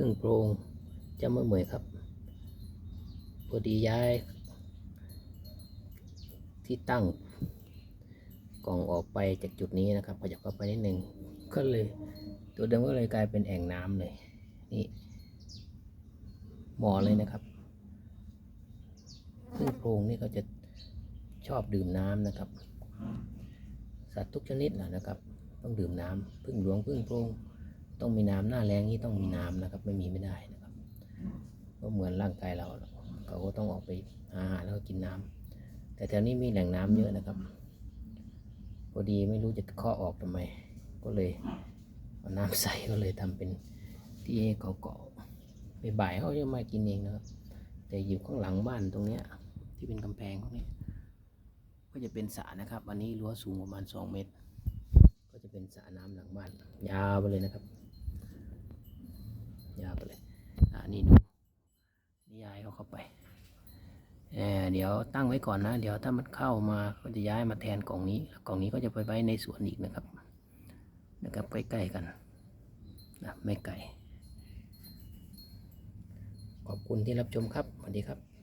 พึ่งโพรงจะไม่เหมยครับ พอดีย้าย ที่ตั้งกล่องออกไปจากจุดนี้นะครับขยับเข้าไปนิดหนึ่งก็เลย ตัวเดิมก็เลยกลายเป็นแอ่งน้ำเลย นี่หมอเลยนะครับพึ่งโพรงนี่เขาจะชอบดื่มน้ำนะครับ สัตว์ทุกชนิดนะนะครับ ต้องดื่มน้ำพึ่งหลวงพึ่งโพรง ต้องมีน้ำหน้าแรงนี่ต้องมีน้ำนะครับ ไม่มีไม่ได้นะครับ ก็เหมือนร่างกายเราเขาก็ต้องออกไปหาอาหารแล้วก็กินน้ำแต่แถวนี้มีแหล่งน้ำเยอะนะครับพอดีไม่รู้จะเคาะออกทำไม ก็เลยเอาน้ำใส่ก็เลยทำเป็นที่เขาเกาะไปบ่ายเขาจะมากินเองนะครับ แต่อยู่ข้างหลังบ้านตรงเนี้ย ที่เป็นกำแพงตรงนี้ก็จะเป็นสระนะครับอันนี้รั้วสูงประมาณสองเมตร ก็จะเป็นสระน้ำหลังบ้านยาวไปเลยนะครับ ยาวไปเลย อ่านี่ดูนี่ย้าย เข้าไปเเดี๋ยวตั้งไว้ก่อนนะ เดี๋ยวถ้ามันเข้ามาก็จะย้ายมาแทนกล่องนี้กล่องนี้ก็จะไปไว้ในสวนอีกนะครับ นะครับใกล้ๆกันนะไม่ไกลขอบคุณที่รับชมครับสวัสดีครับ